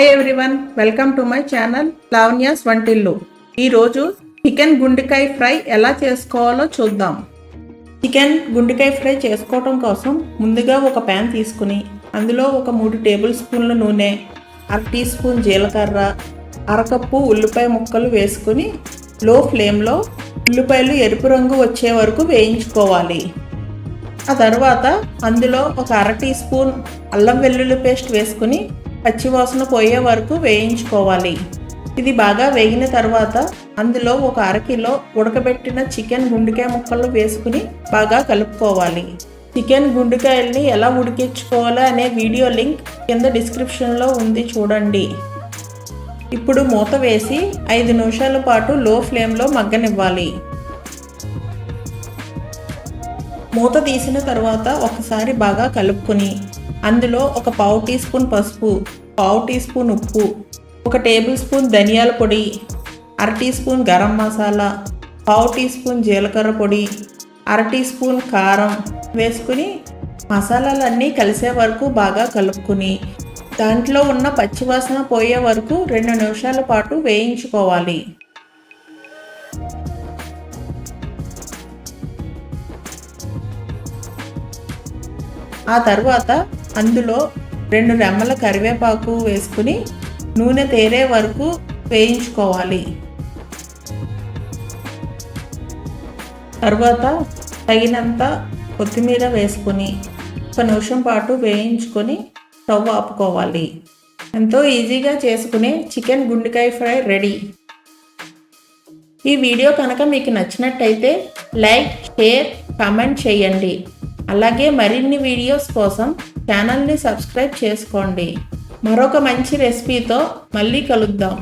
Hi everyone welcome to my channel Lavanya's వంటిల్లు ఈరోజు chicken గుండెకాయ ఫ్రై ఎలా చేసుకోవాలో చూద్దాం. చికెన్ గుండెకాయ ఫ్రై చేసుకోవటం కోసం ముందుగా ఒక ప్యాన్ తీసుకుని అందులో ఒక మూడు టేబుల్ స్పూన్ల నూనె అర టీ స్పూన్ జీలకర్ర అరకప్పు ఉల్లిపాయ ముక్కలు వేసుకుని లో ఫ్లేమ్లో ఉల్లిపాయలు ఎరుపు రంగు వచ్చే వరకు వేయించుకోవాలి. ఆ తర్వాత అందులో ఒక అర టీ స్పూన్ అల్లం వెల్లుల్లి పేస్ట్ వేసుకుని పచ్చివాసన పోయే వరకు వేయించుకోవాలి. ఇది బాగా వేగిన తర్వాత అందులో ఒక అరకిలో ఉడకబెట్టిన చికెన్ గుండెకాయ ముక్కలు వేసుకుని బాగా కలుపుకోవాలి. చికెన్ గుండెకాయల్ని ఎలా ఉడికించుకోవాలో అనే వీడియో లింక్ కింద డిస్క్రిప్షన్లో ఉంది చూడండి. ఇప్పుడు మూత వేసి ఐదు నిమిషాల పాటు లో ఫ్లేమ్లో మగ్గనివ్వాలి. మూత తీసిన తర్వాత ఒకసారి బాగా కలుపుకొని అందులో ఒక పావు టీ స్పూన్ పసుపు పావు టీ స్పూన్ ఉప్పు ఒక టేబుల్ స్పూన్ ధనియాల పొడి అర టీ స్పూన్ గరం మసాలా పావు టీ స్పూన్ జీలకర్ర పొడి అర టీ స్పూన్ కారం వేసుకుని మసాలాలన్నీ కలిసే వరకు బాగా కలుపుకుని దాంట్లో ఉన్న పచ్చివాసన పోయే వరకు రెండు నిమిషాల పాటు వేయించుకోవాలి. ఆ తర్వాత అందులో రెండు రెమ్మల కరివేపాకు వేసుకుని నూనె తేరే వరకు వేయించుకోవాలి. తర్వాత తగినంత కొత్తిమీర వేసుకొని ఒక నిమిషం పాటు వేయించుకొని స్టవ్ ఆపుకోవాలి. ఎంతో ఈజీగా చేసుకునే చికెన్ గుండెకాయ ఫ్రై రెడీ. ఈ వీడియో కనుక మీకు నచ్చినట్టయితే లైక్ షేర్ కామెంట్ చేయండి. అలాగే మరిన్ని వీడియోస్ కోసం ఛానల్ని సబ్స్క్రైబ్ చేసుకోండి. మరొక మంచి రెసిపీతో మళ్ళీ కలుద్దాం.